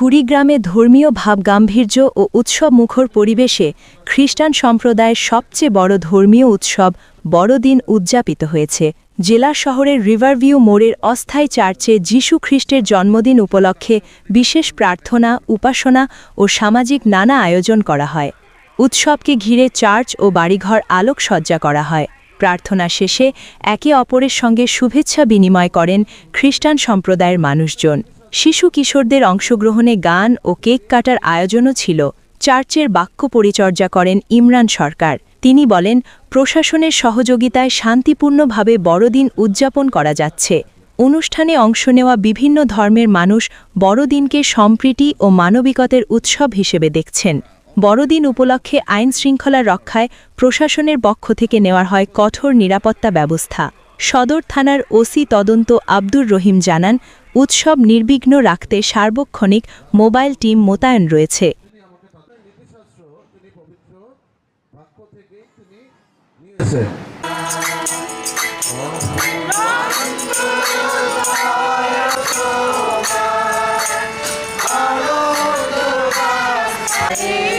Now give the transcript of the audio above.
কুড়িগ্রামে ধর্মীয় ভাবগাম্ভীর্য ও উৎসব মুখর পরিবেশে খ্রিস্টান সম্প্রদায়ের সবচেয়ে বড় ধর্মীয় উৎসব বড়দিন উদযাপিত হয়েছে। জেলা শহরের রিভারভিউ মোড়ের অস্থায়ী চার্চে যীশু খ্রিস্টের জন্মদিন উপলক্ষে বিশেষ প্রার্থনা, উপাসনা ও সামাজিক নানা আয়োজন করা হয়। উৎসবকে ঘিরে চার্চ ও বাড়িঘর আলোকসজ্জা করা হয়। প্রার্থনা শেষে একে অপরের সঙ্গে শুভেচ্ছা বিনিময় করেন খ্রিস্টান সম্প্রদায়ের মানুষজন। শিশু কিশোরদের অংশগ্রহণে গান ও কেক কাটার আয়োজনও ছিল। চার্চের বাক্য পরিচর্যা করেন ইমরান সরকার। তিনি বলেন, প্রশাসনের সহযোগিতায় শান্তিপূর্ণভাবে বড়দিন উদযাপন করা যাচ্ছে। অনুষ্ঠানে অংশ নেওয়া বিভিন্ন ধর্মের মানুষ বড়দিনকে সম্প্রীতি ও মানবিকতার উৎসব হিসেবে দেখছেন। বড়দিন উপলক্ষে আইন শৃঙ্খলা রক্ষায় প্রশাসনের পক্ষ থেকে নেওয়া হয় কঠোর নিরাপত্তা ব্যবস্থা। সদর থানার ওসি তদন্ত আব্দুর রহিম জানান উৎসব নির্বিঘ্ন রাখতে সার্বক্ষণিক মোবাইল টিম মোতায়েন রয়েছে Yeah.